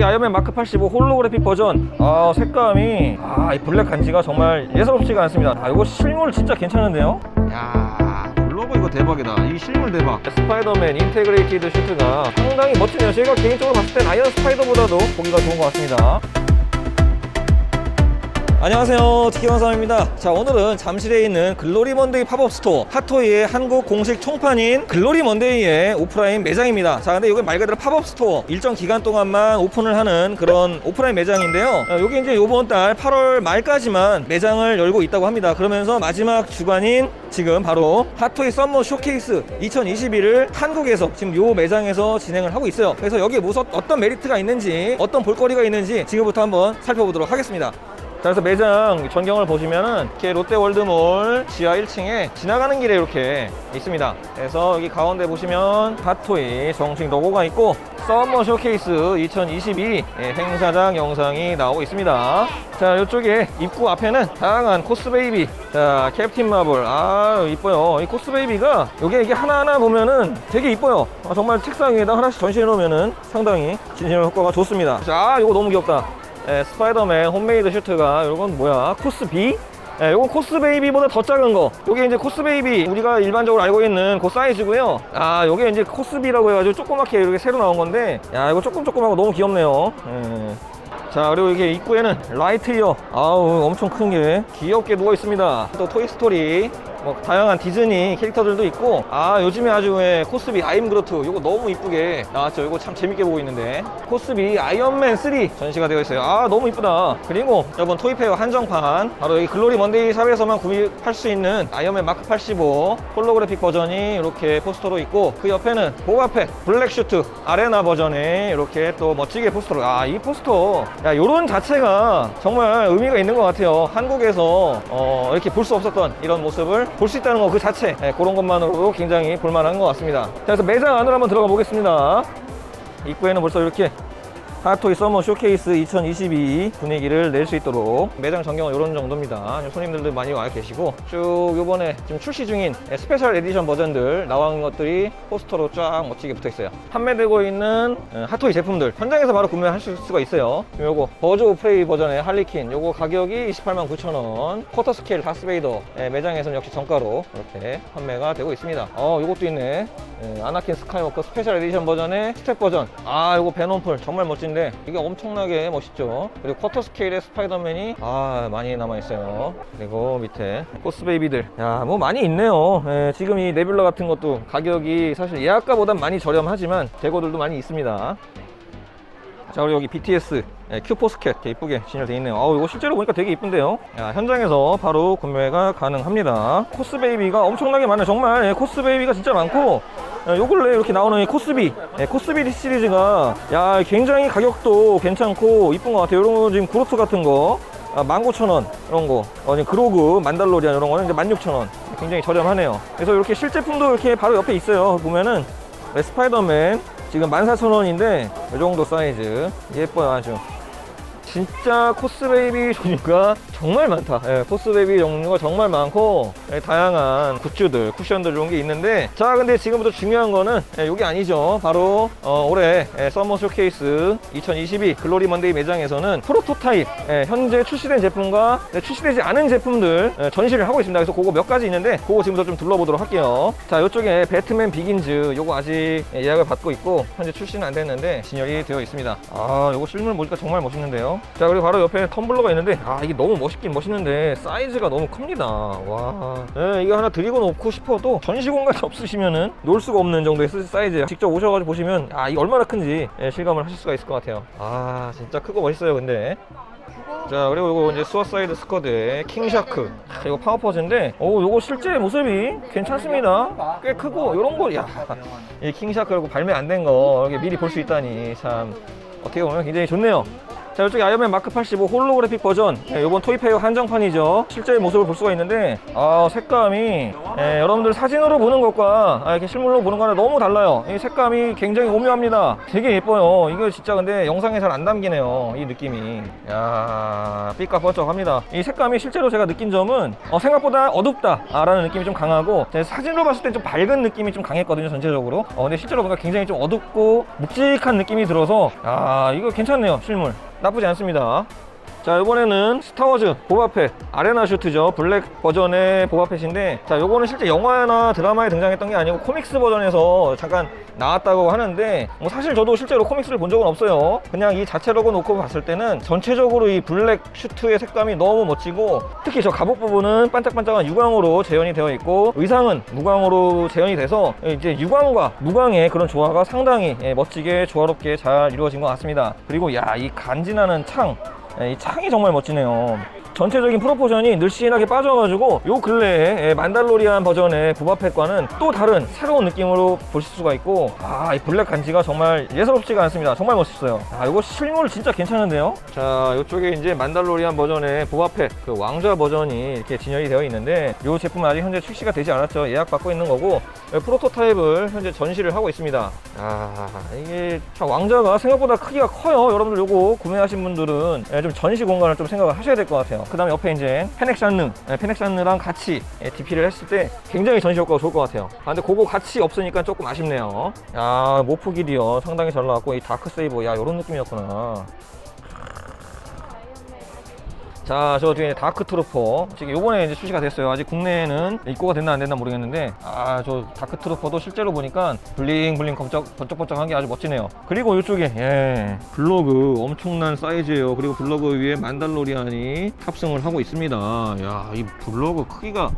아이언맨 마크 85 홀로그래픽 버전. 아 색감이 아이 블랙 간지가 정말 예사롭지가 않습니다. 아 이거 실물 진짜 괜찮은데요? 야 글로버 이거 대박이다. 이 실물 대박. 스파이더맨 인테그레이티드 슈트가 상당히 멋지네요. 제가 개인적으로 봤을 땐 아이언 스파이더보다도 보기가 좋은 것 같습니다 안녕하세요. 티키왕삼입니다. 자 오늘은 잠실에 있는 글로리 먼데이 팝업 스토어 핫토이의 한국 공식 총판인 글로리 먼데이의 오프라인 매장입니다. 자 근데 이게 말 그대로 팝업 스토어. 일정 기간 동안만 오픈을 하는 그런 오프라인 매장인데요. 어, 여기 이제 이번 달 8월 말까지만 매장을 열고 있다고 합니다. 그러면서 마지막 주간인 지금 바로 핫토이 썸머 쇼케이스 2021을 한국에서 지금 요 매장에서 진행을 하고 있어요. 그래서 여기에 무슨 어떤 메리트가 있는지 어떤 볼거리가 있는지 지금부터 한번 살펴보도록 하겠습니다. 자, 그래서 매장 전경을 보시면은 이렇게 롯데월드몰 지하 1층에 지나가는 길에 이렇게 있습니다. 그래서 여기 가운데 보시면 핫토이 정식 로고가 있고 썸머 쇼케이스 2022 예, 행사장 영상이 나오고 있습니다. 자, 이쪽에 입구 앞에는 다양한 코스베이비, 자, 캡틴 마블, 아, 이뻐요. 이 코스베이비가 여기 이게 하나하나 보면은 되게 이뻐요. 아, 정말 책상 위에다 하나씩 전시해 놓으면은 상당히 진실 효과가 좋습니다. 자, 이거 너무 귀엽다. 예, 스파이더맨 홈메이드 슈트가 이건 뭐야 코스 B? 예, 요건 코스 베이비보다 더 작은 거. 요게 이제 코스 베이비 우리가 일반적으로 알고 있는 그 사이즈고요. 아, 요게 이제 코스 B라고 해가지고 조그맣게 이렇게 새로 나온 건데, 야, 이거 조금 조그맣고 너무 귀엽네요. 예. 자, 그리고 이게 입구에는 라이트 이어. 아우, 엄청 큰 게 귀엽게 누워 있습니다. 또 토이스토리. 뭐 다양한 디즈니 캐릭터들도 있고 아 요즘에 아주 예, 코스비 아임 그로트 요거 너무 이쁘게 나왔죠. 요거 참 재밌게 보고 있는데. 코스비 아이언맨 3 전시가 되어 있어요. 아 너무 이쁘다. 그리고 여러분 토이페어 한정판 바로 여기 글로리 먼데이 샵에서만 구입할 수 있는 아이언맨 마크 85 홀로그래픽 버전이 이렇게 포스터로 있고 그 옆에는 보바펫 블랙슈트 아레나 버전에 이렇게 또 멋지게 포스터로 아 이 포스터. 야 요런 자체가 정말 의미가 있는 것 같아요. 한국에서 어, 이렇게 볼 수 없었던 이런 모습을 볼 수 있다는 거 그 자체. 예, 그런 것만으로도 굉장히 볼만한 것 같습니다. 자 그래서 매장 안으로 한번 들어가 보겠습니다. 입구에는 벌써 이렇게 핫토이 서머 쇼케이스 2022 분위기를 낼 수 있도록 매장 전경은 이런 정도입니다. 손님들도 많이 와 계시고 쭉 요번에 지금 출시 중인 스페셜 에디션 버전들 나온 것들이 포스터로 쫙 멋지게 붙어 있어요. 판매되고 있는 어, 핫토이 제품들 현장에서 바로 구매하실 수가 있어요. 요거 버즈 오브 프레이 버전의 할리퀸 요거 가격이 28만 9천 원. 쿼터 스케일 다스베이더 예, 매장에서는 역시 정가로 이렇게 판매가 되고 있습니다. 어 요것도 있네. 예, 아나킨 스카이워커 스페셜 에디션 버전의 스텝 버전. 아 요거 베논풀 정말 멋진 데 이게 엄청나게 멋있죠. 그리고 쿼터 스케일의 스파이더맨이 아 많이 남아 있어요. 그리고 밑에 코스 베이비들. 야 뭐 많이 있네요. 예, 지금 이 네뷸라 같은 것도 가격이 사실 예약가보단 많이 저렴하지만 재고들도 많이 있습니다. 자 그리고 여기 BTS 예, 큐포스켓 이쁘게 진열되어 있네요 아우 이거 실제로 보니까 되게 이쁜데요 야, 현장에서 바로 구매가 가능합니다 코스베이비가 엄청나게 많아요 정말 예, 코스베이비가 진짜 많고 예, 요 근래 이렇게 나오는 이 코스비. 예, 코스비 시리즈가 야 굉장히 가격도 괜찮고 이쁜 것 같아요. 이런 거 지금 그로트 같은 거. 아, 19,000원. 이런 거. 어, 그로그 만달로리안 이런 거는 이제 16,000원. 굉장히 저렴하네요. 그래서 이렇게 실제품도 이렇게 바로 옆에 있어요. 보면은. 네, 스파이더맨. 지금 14,000원인데 이 정도 사이즈. 예뻐요 아주 진짜 코스베이비 종류가 정말 많다. 예, 코스베이비 종류가 정말 많고 예, 다양한 굿즈들, 쿠션들 이런 게 있는데 자 근데 지금부터 중요한 거는 예, 이게 아니죠. 바로 어, 올해 예, 서머 쇼케이스 2022 글로리 먼데이 매장에서는 프로토타입 예, 현재 출시된 제품과 네, 출시되지 않은 제품들 예, 전시를 하고 있습니다. 그래서 그거 몇 가지 있는데 그거 지금부터 좀 둘러보도록 할게요. 자 이쪽에 배트맨 비긴즈 요거 아직 예약을 받고 있고 현재 출시는 안 됐는데 진열이 되어 있습니다. 아 요거 실물 보니까 정말 멋있는데요. 자 그리고 바로 옆에 텀블러가 있는데 아 이게 너무 멋있긴 멋있는데 사이즈가 너무 큽니다. 와. 예, 이거 하나 드리고 놓고 싶어도 전시 공간이 없으시면은 놓을 수가 없는 정도의 사이즈. 직접 오셔가지고 보시면 아 이게 얼마나 큰지 예, 실감을 하실 수가 있을 것 같아요. 아 진짜 크고 멋있어요 근데. 자 그리고 이거 이제 수어사이드 스쿼드의 킹샤크. 자, 이거 파워포즈인데 오 요거 실제 모습이 괜찮습니다. 꽤 크고 요런 거야이 킹샤크 그리고 발매 안 된 거 이렇게 미리 볼 수 있다니 참 어떻게 보면 굉장히 좋네요 자 이쪽에 아이언맨 마크 85 홀로그래픽 버전. 예, 이번 토이페어 한정판이죠. 실제 모습을 볼 수가 있는데 아 색감이 예, 여러분들 사진으로 보는 것과 아, 이렇게 실물로 보는 거랑 너무 달라요. 이 색감이 굉장히 오묘합니다. 되게 예뻐요. 이거 진짜 근데 영상에 잘 안 담기네요 이 느낌이. 야 삐까번쩍합니다. 이 색감이 실제로 제가 느낀 점은 어, 생각보다 어둡다 아, 라는 느낌이 좀 강하고 제 사진으로 봤을 때 좀 밝은 느낌이 좀 강했거든요 전체적으로. 어, 근데 실제로 보니까 굉장히 좀 어둡고 묵직한 느낌이 들어서 아 이거 괜찮네요 실물 나쁘지 않습니다 자 이번에는 스타워즈 보바펫 아레나 슈트죠. 블랙 버전의 보바펫인데 자 요거는 실제 영화나 드라마에 등장했던 게 아니고 코믹스 버전에서 잠깐 나왔다고 하는데 뭐 사실 저도 실제로 코믹스를 본 적은 없어요. 그냥 이 자체로고 놓고 봤을 때는 전체적으로 이 블랙 슈트의 색감이 너무 멋지고 특히 저 갑옷 부분은 반짝반짝한 유광으로 재현이 되어 있고 의상은 무광으로 재현이 돼서 이제 유광과 무광의 그런 조화가 상당히 예, 멋지게 조화롭게 잘 이루어진 것 같습니다. 그리고 야 이 간지나는 창. 예, 이 창이 정말 멋지네요. 전체적인 프로포션이 늘씬하게 빠져가지고 요 근래에 예, 만달로리안 버전의 부바펫과는 또 다른 새로운 느낌으로 보실 수가 있고 아 이 블랙 간지가 정말 예사롭지가 않습니다. 정말 멋있어요. 아 이거 실물 진짜 괜찮은데요? 자 이쪽에 이제 만달로리안 버전의 부바펫 그 왕좌 버전이 이렇게 진열이 되어 있는데 이 제품은 아직 현재 출시가 되지 않았죠. 예약 받고 있는 거고 예, 프로토타입을 현재 전시를 하고 있습니다. 아 이게 참 왕좌가 생각보다 크기가 커요. 여러분들 요거 구매하신 분들은 예, 좀 전시 공간을 좀 생각을 하셔야 될 것 같아요 그 다음에 옆에 이제 페넥산느 예, 페넥산느랑 같이 예, DP를 했을 때 굉장히 전시 효과가 좋을 것 같아요. 아 근데 그거 같이 없으니까 조금 아쉽네요. 야 모프 길이요. 상당히 잘 나왔고 이 다크 세이버 야 요런 느낌이었구나 자, 저 뒤에 다크 트루퍼. 지금 요번에 이제 출시가 됐어요. 아직 국내에는 입고가 됐나 안 됐나 모르겠는데, 아, 저 다크 트루퍼도 실제로 보니까 블링블링 번쩍, 번쩍번쩍한 게 아주 멋지네요. 그리고 이쪽에, 예, 블로그 엄청난 사이즈예요. 그리고 블로그 위에 만달로리안이 탑승을 하고 있습니다. 야, 이 블로그 크기가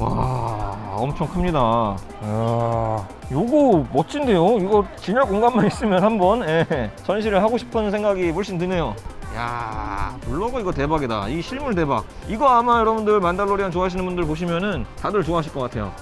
와 엄청 큽니다 야 요거 멋진데요 이거 진열 공간만 있으면 한번 예, 전시를 하고 싶은 생각이 물씬 드네요 야 블로그 이거 대박이다. 이 실물 대박. 이거 아마 여러분들 만달로리안 좋아하시는 분들 보시면은 다들 좋아하실 것 같아요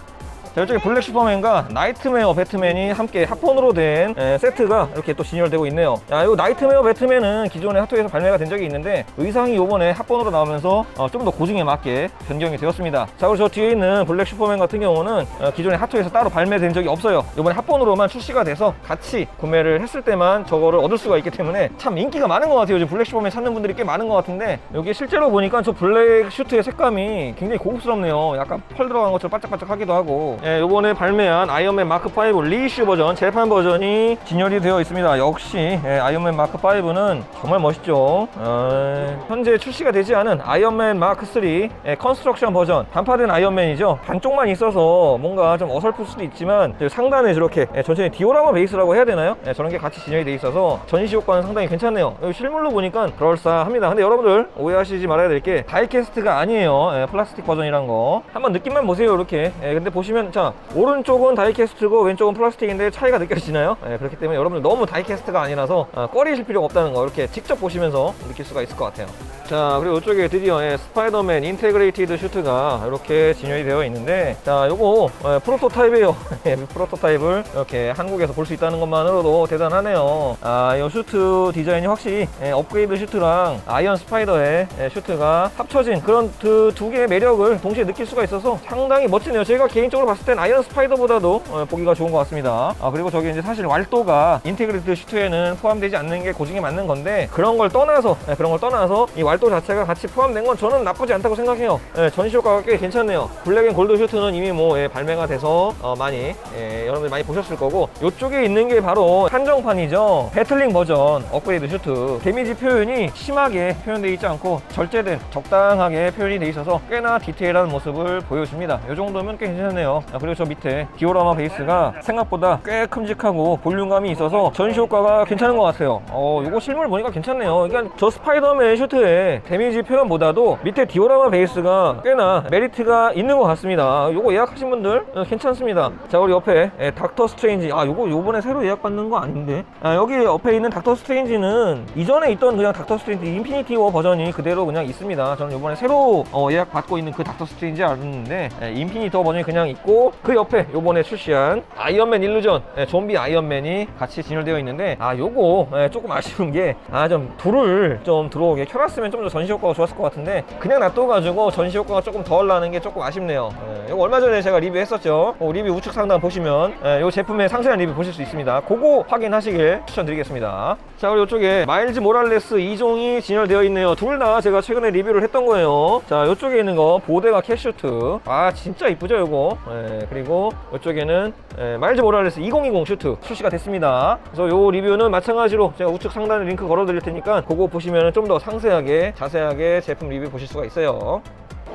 자, 이쪽에 블랙 슈퍼맨과 나이트메어 배트맨이 함께 합본으로 된 에, 세트가 이렇게 또 진열되고 있네요. 야, 이 나이트메어 배트맨은 기존에 핫토이에서 발매가 된 적이 있는데 의상이 이번에 합본으로 나오면서 어, 좀더 고증에 맞게 변경이 되었습니다. 자, 그리고 저 뒤에 있는 블랙 슈퍼맨 같은 경우는 어, 기존에 핫토이에서 따로 발매된 적이 없어요. 이번에 합본으로만 출시가 돼서 같이 구매를 했을 때만 저거를 얻을 수가 있기 때문에 참 인기가 많은 것 같아요. 요즘 블랙 슈퍼맨 찾는 분들이 꽤 많은 것 같은데 여기 실제로 보니까 저 블랙 슈트의 색감이 굉장히 고급스럽네요. 약간 펄 들어간 것처럼 반짝반짝하기도 하고 예, 요번에 발매한 아이언맨 마크5 리이슈 버전, 재판 버전이 진열이 되어 있습니다. 역시 예, 아이언맨 마크5는 정말 멋있죠. 어, 현재 출시가 되지 않은 아이언맨 마크3 예, 컨스트럭션 버전, 단파된 아이언맨이죠. 반쪽만 있어서 뭔가 좀 어설플 수도 있지만 저 상단에 저렇게 예, 전체에 디오라마 베이스라고 해야 되나요? 예, 저런 게 같이 진열이 돼 있어서 전시 효과는 상당히 괜찮네요. 여기 실물로 보니까 그럴싸합니다. 근데 여러분들 오해하시지 말아야 될 게 다이캐스트가 아니에요. 예, 플라스틱 버전이란 거. 한번 느낌만 보세요, 이렇게. 예, 근데 보시면 자 오른쪽은 다이캐스트고 왼쪽은 플라스틱인데 차이가 느껴지나요? 예, 그렇기 때문에 여러분들 너무 다이캐스트가 아니라서 어, 꺼리실 필요가 없다는 거 이렇게 직접 보시면서 느낄 수가 있을 것 같아요. 자 그리고 이쪽에 드디어 예, 스파이더맨 인테그레이티드 슈트가 이렇게 진열이 되어 있는데 자 요거 예, 프로토타입이에요. 예, 프로토타입을 이렇게 한국에서 볼 수 있다는 것만으로도 대단하네요. 아, 이 슈트 디자인이 확실히 예, 업그레이드 슈트랑 아이언 스파이더의 예, 슈트가 합쳐진 그런 그 두 개의 매력을 동시에 느낄 수가 있어서 상당히 멋지네요. 제가 개인적으로 봤을 땐 아이언 스파이더보다도 어, 보기가 좋은 것 같습니다. 아, 그리고 저기 이제 사실 왈도가 인테그레이트 슈트에는 포함되지 않는 게 고증이 맞는 건데 그런 걸 떠나서 예, 그런 걸 떠나서 이 왈도 자체가 같이 포함된 건 저는 나쁘지 않다고 생각해요. 예, 전시 효과가 꽤 괜찮네요. 블랙 앤 골드 슈트는 이미 뭐 예, 발매가 돼서 어, 많이 예, 여러분들 많이 보셨을 거고 이쪽에 있는 게 바로 한정판이죠. 배틀링 버전 업그레이드 슈트 데미지 표현이 심하게 표현되어 있지 않고 절제된 적당하게 표현이 돼 있어서 꽤나 디테일한 모습을 보여줍니다. 이 정도면 꽤 괜찮네요. 아, 그리고 저 밑에 디오라마 베이스가 생각보다 꽤 큼직하고 볼륨감이 있어서 전시 효과가 괜찮은 것 같아요. 어, 이거 실물 보니까 괜찮네요. 그러니까 저 스파이더맨 슈트에 데미지 표현보다도 밑에 디오라마 베이스가 꽤나 메리트가 있는 것 같습니다. 요거 예약하신 분들 어, 괜찮습니다. 자, 우리 옆에 예, 닥터 스트레인지. 아, 요거 요번에 새로 예약받는 거 아닌데. 아, 여기 옆에 있는 닥터 스트레인지는 이전에 있던 그냥 닥터 스트레인지 인피니티 워 버전이 그대로 그냥 있습니다. 저는 요번에 새로 어, 예약받고 있는 그 닥터 스트레인지 알았는데 예, 인피니티 워 버전이 그냥 있고 그 옆에 요번에 출시한 아이언맨 일루전 예, 좀비 아이언맨이 같이 진열되어 있는데 아 요거 예, 조금 아쉬운 게 아 좀 불을 좀 들어오게 켜놨으면 좀 더 전시 효과가 좋았을 것 같은데 그냥 놔둬가지고 전시 효과가 조금 덜 나는 게 조금 아쉽네요. 예, 이거 얼마 전에 제가 리뷰했었죠. 어, 리뷰 우측 상단 보시면 예, 이 제품의 상세한 리뷰 보실 수 있습니다. 그거 확인하시길 추천드리겠습니다. 자 그리고 이쪽에 마일즈 모랄레스 2종이 진열되어 있네요. 둘 다 제가 최근에 리뷰를 했던 거예요. 자 이쪽에 있는 거 보데가 캐슈트. 아 진짜 이쁘죠 이거? 예, 그리고 이쪽에는 예, 마일즈 모랄레스 2020 슈트 출시가 됐습니다. 그래서 요 리뷰는 마찬가지로 제가 우측 상단에 링크 걸어 드릴 테니까 그거 보시면 좀 더 상세하게 자세하게 제품 리뷰 보실 수가 있어요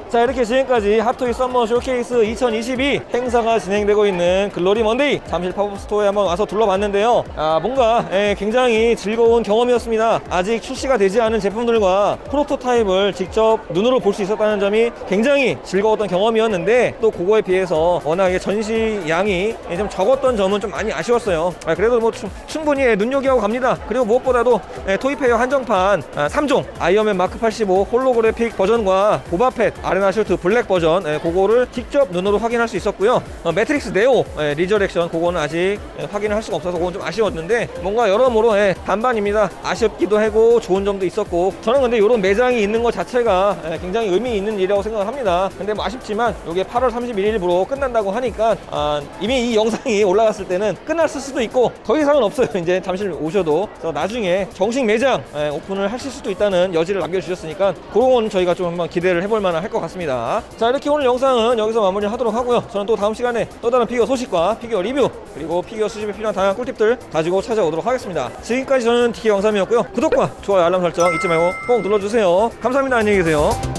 자 이렇게 지금까지 핫토이 썸머 쇼케이스 2022 행사가 진행되고 있는 글로리 먼데이 잠실 팝업 스토어에 한번 와서 둘러봤는데요. 아 뭔가 예, 굉장히 즐거운 경험이었습니다. 아직 출시가 되지 않은 제품들과 프로토타입을 직접 눈으로 볼 수 있었다는 점이 굉장히 즐거웠던 경험이었는데 또 그거에 비해서 워낙에 전시 양이 좀 적었던 점은 좀 많이 아쉬웠어요. 아, 그래도 뭐 충- 충분히 예, 눈요기하고 갑니다. 그리고 무엇보다도 예, 토이페어 한정판 아, 3종 아이언맨 마크 85 홀로그래픽 버전과 보바펫 아 레나 슈트 블랙 버전 예, 그거를 직접 눈으로 확인할 수 있었고요. 어, 매트릭스 네오 예, 리저렉션 그거는 아직 예, 확인을 할 수가 없어서 그건 좀 아쉬웠는데 뭔가 여러모로 예, 반반입니다. 아쉽기도 하고 좋은 점도 있었고 저는 근데 이런 매장이 있는 것 자체가 예, 굉장히 의미 있는 일이라고 생각을 합니다. 근데 뭐 아쉽지만 이게 8월 31일부로 끝난다고 하니까 아, 이미 이 영상이 올라갔을 때는 끝났을 수도 있고 더 이상은 없어요. 이제 잠실 오셔도. 나중에 정식 매장 예, 오픈을 하실 수도 있다는 여지를 남겨주셨으니까 그런 건 저희가 좀 한번 기대를 해볼 만할 것 같습니다. 자 이렇게 오늘 영상은 여기서 마무리 하도록 하고요. 저는 또 다음 시간에 또 다른 피규어 소식과 피규어 리뷰 그리고 피규어 수집에 필요한 다양한 꿀팁들 가지고 찾아오도록 하겠습니다. 지금까지 저는 DK 영삼이었고요. 구독과 좋아요 알람 설정 잊지 말고 꼭 눌러주세요. 감사합니다. 안녕히 계세요